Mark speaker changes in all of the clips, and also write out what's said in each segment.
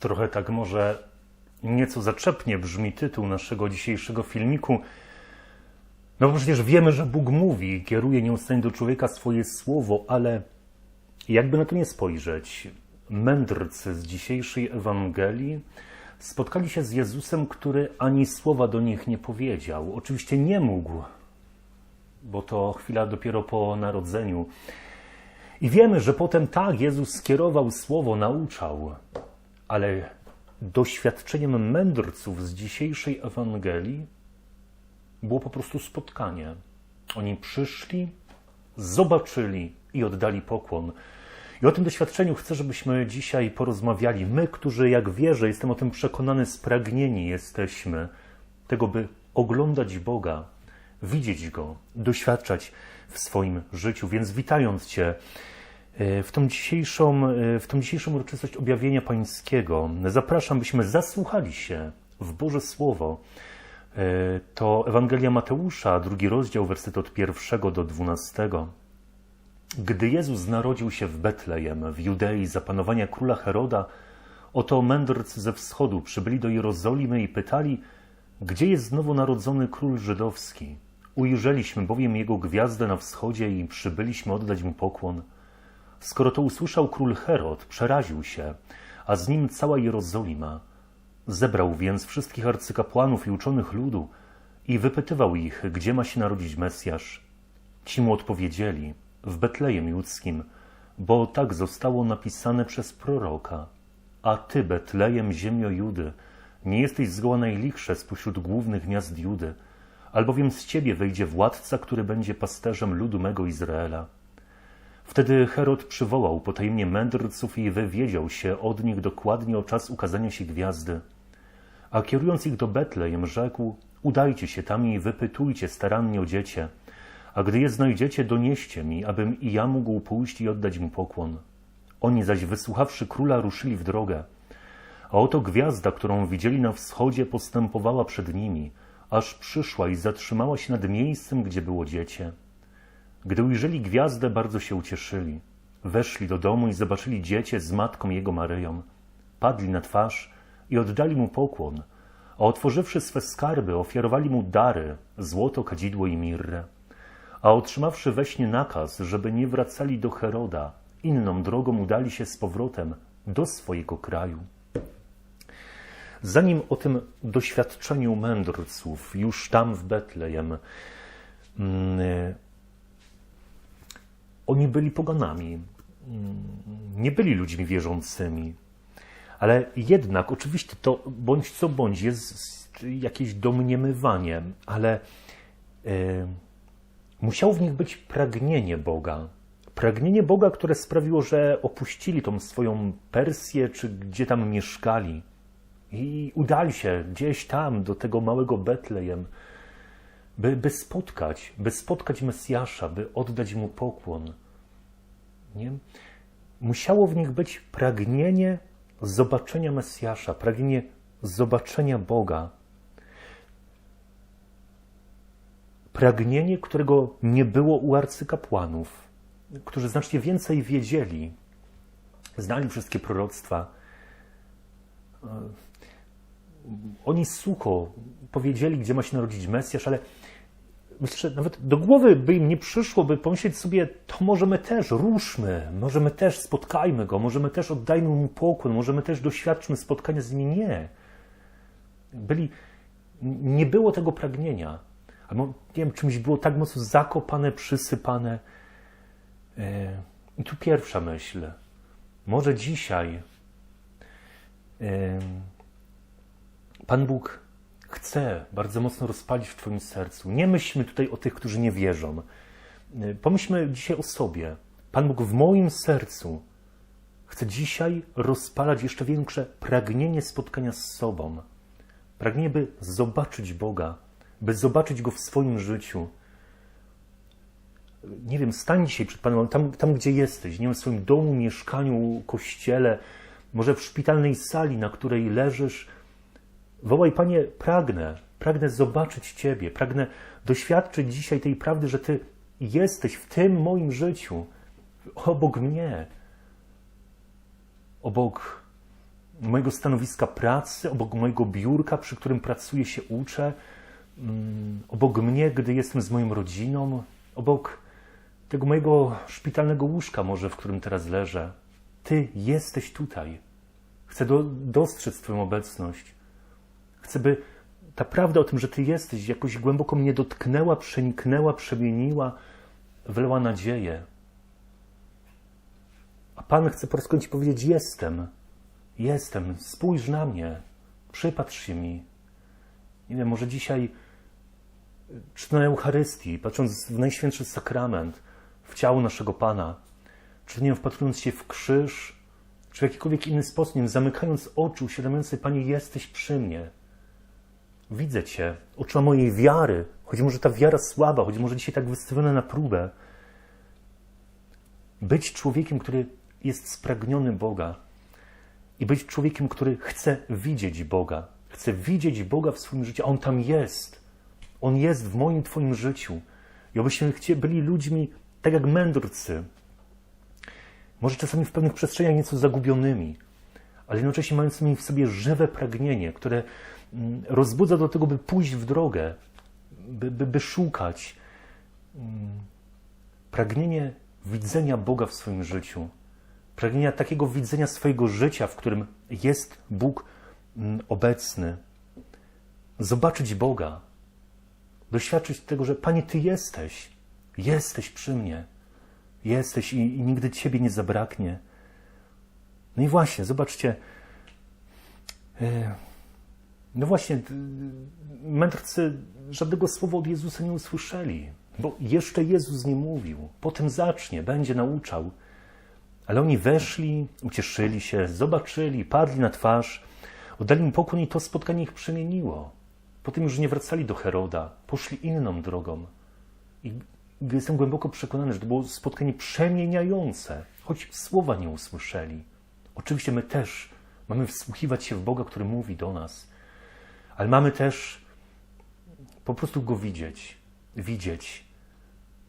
Speaker 1: Trochę tak może nieco zaczepnie brzmi tytuł naszego dzisiejszego filmiku. No bo przecież wiemy, że Bóg mówi, kieruje nieustannie do człowieka swoje słowo, ale jakby na to nie spojrzeć, mędrcy z dzisiejszej Ewangelii spotkali się z Jezusem, który ani słowa do nich nie powiedział. Oczywiście nie mógł, bo to chwila dopiero po narodzeniu. I wiemy, że potem tak Jezus skierował słowo, nauczał, ale doświadczeniem mędrców z dzisiejszej Ewangelii było po prostu spotkanie. Oni przyszli, zobaczyli i oddali pokłon. I o tym doświadczeniu chcę, żebyśmy dzisiaj porozmawiali. My, którzy, jak wierzę, jestem o tym przekonany, spragnieni jesteśmy tego, by oglądać Boga, widzieć Go, doświadczać w swoim życiu. Więc witając Cię w tą dzisiejszą, e, w tą dzisiejszą uroczystość objawienia Pańskiego, zapraszam, byśmy zasłuchali się w Boże Słowo. E, to Ewangelia Mateusza, drugi rozdział, werset od pierwszego do dwunastego. Gdy Jezus narodził się w Betlejem, w Judei, za panowania króla Heroda, oto mędrcy ze wschodu przybyli do Jerozolimy i pytali, gdzie jest nowonarodzony król żydowski? Ujrzeliśmy bowiem jego gwiazdę na wschodzie i przybyliśmy oddać mu pokłon. Skoro to usłyszał król Herod, przeraził się, a z nim cała Jerozolima. Zebrał więc wszystkich arcykapłanów i uczonych ludu i wypytywał ich, gdzie ma się narodzić Mesjasz. Ci mu odpowiedzieli – w Betlejem Judzkim, bo tak zostało napisane przez proroka. A ty, Betlejem, ziemio Judy, nie jesteś zgoła najlichsze spośród głównych miast Judy, albowiem z ciebie wejdzie władca, który będzie pasterzem ludu mego Izraela. Wtedy Herod przywołał potajemnie mędrców i wywiedział się od nich dokładnie o czas ukazania się gwiazdy. A kierując ich do Betlejem, rzekł: Udajcie się tam i wypytujcie starannie o dziecię a gdy je znajdziecie, donieście mi, abym i ja mógł pójść i oddać mu pokłon. Oni zaś, wysłuchawszy króla, ruszyli w drogę. A oto gwiazda, którą widzieli na wschodzie, postępowała przed nimi, aż przyszła i zatrzymała się nad miejscem, gdzie było dziecię. Gdy ujrzeli gwiazdę, bardzo się ucieszyli. Weszli do domu i zobaczyli dziecię z matką jego Maryją. Padli na twarz i oddali mu pokłon, a otworzywszy swe skarby, ofiarowali mu dary, złoto, kadzidło i mirrę a otrzymawszy we śnie nakaz, żeby nie wracali do Heroda, inną drogą udali się z powrotem do swojego kraju. Zanim o tym doświadczeniu mędrców, już tam w Betlejem, mm, oni byli poganami, mm, nie byli ludźmi wierzącymi, ale jednak, oczywiście to bądź co bądź jest jakieś domniemywanie, ale musiało w nich być pragnienie Boga. Pragnienie Boga, które sprawiło, że opuścili tą swoją Persję, czy gdzie tam mieszkali. I udali się gdzieś tam do tego małego Betlejem, by, by spotkać, by spotkać Mesjasza, by oddać mu pokłon. Nie? Musiało w nich być pragnienie zobaczenia Mesjasza, pragnienie zobaczenia Boga. pragnienie, którego nie było u arcykapłanów, którzy znacznie więcej wiedzieli, znali wszystkie proroctwa. E, oni sucho powiedzieli, gdzie ma się narodzić Mesjasz, ale myślę, że nawet do głowy by im nie przyszło, by pomyśleć sobie, to może my też ruszmy, może my też spotkajmy go, może my też oddajmy mu pokłon, może my też doświadczmy spotkania z nim. Nie. Byli, nie było tego pragnienia albo nie wiem, czymś było tak mocno zakopane, przysypane. E, I tu pierwsza myśl. Może dzisiaj e, Pan Bóg chce bardzo mocno rozpalić w Twoim sercu. Nie myślmy tutaj o tych, którzy nie wierzą. E, pomyślmy dzisiaj o sobie. Pan Bóg w moim sercu chce dzisiaj rozpalać jeszcze większe pragnienie spotkania z sobą. Pragnienie, by zobaczyć Boga, by zobaczyć Go w swoim życiu. Nie wiem, stań dzisiaj przed Panem, tam, tam gdzie jesteś, nie wiem, w swoim domu, mieszkaniu, kościele, może w szpitalnej sali, na której leżysz. Wołaj, Panie, pragnę, pragnę zobaczyć Ciebie, pragnę doświadczyć dzisiaj tej prawdy, że Ty jesteś w tym moim życiu, obok mnie, obok mojego stanowiska pracy, obok mojego biurka, przy którym pracuję, się uczę, mm, obok mnie, gdy jestem z moją rodziną, obok tego mojego szpitalnego łóżka, może w którym teraz leżę. Ty jesteś tutaj. Chcę do, dostrzec Twoją obecność. Chcę, by ta prawda o tym, że Ty jesteś, jakoś głęboko mnie dotknęła, przeniknęła, przemieniła, wlała nadzieję. A Pan chce po raz kolejny powiedzieć: Jestem, jestem, spójrz na mnie, przypatrz się mi. Nie wiem, może dzisiaj, czy na Eucharystii, patrząc w Najświętszy Sakrament, w ciało naszego Pana, czy nie wpatrując się w krzyż, czy w jakikolwiek inny sposób, nie wiem, zamykając oczy, uświadamiając sobie, Panie, jesteś przy mnie. Widzę Cię, oczyma mojej wiary, choć może ta wiara słaba, choć może dzisiaj tak wystawiona na próbę. Być człowiekiem, który jest spragniony Boga i być człowiekiem, który chce widzieć Boga. Chce widzieć Boga w swoim życiu, a On tam jest. On jest w moim, Twoim życiu. I chcie- byli ludźmi tak jak mędrcy, może czasami w pewnych przestrzeniach nieco zagubionymi, ale jednocześnie mającymi w sobie żywe pragnienie, które rozbudza do tego, by pójść w drogę, by, by, by szukać. Mm, Pragnienie widzenia Boga w swoim życiu, pragnienia takiego widzenia swojego życia, w którym jest Bóg mm, obecny, zobaczyć Boga, doświadczyć tego, że Panie, Ty jesteś, jesteś przy mnie, jesteś i, i nigdy Ciebie nie zabraknie. No i właśnie, zobaczcie, e, no właśnie, d- mędrcy żadnego słowa od Jezusa nie usłyszeli, bo jeszcze Jezus nie mówił. Potem zacznie, będzie nauczał. Ale oni weszli, ucieszyli się, zobaczyli, padli na twarz, oddali mu pokłon i to spotkanie ich przemieniło. Potem już nie wracali do Heroda, poszli inną drogą. I jestem głęboko przekonany, że to było spotkanie przemieniające, choć słowa nie usłyszeli. Oczywiście my też mamy wsłuchiwać się w Boga, który mówi do nas, ale mamy też po prostu Go widzieć, widzieć.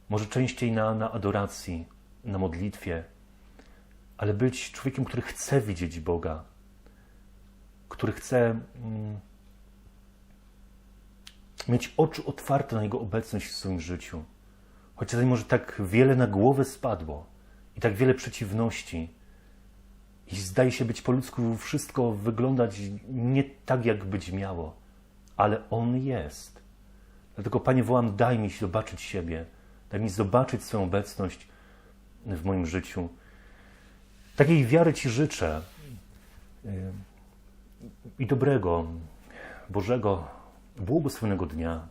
Speaker 1: Może częściej na, na adoracji, na modlitwie, ale być człowiekiem, który chce widzieć Boga, który chce mm, mieć oczy otwarte na Jego obecność w swoim życiu. Czasami może tak wiele na głowę spadło i tak wiele przeciwności, i zdaje się być po ludzku wszystko wyglądać nie tak, jak być miało, ale On jest. Dlatego, Panie, wołam, daj mi zobaczyć siebie, daj mi zobaczyć swoją obecność w moim życiu. Takiej wiary Ci życzę y, i dobrego, Bożego, błogosławionego dnia.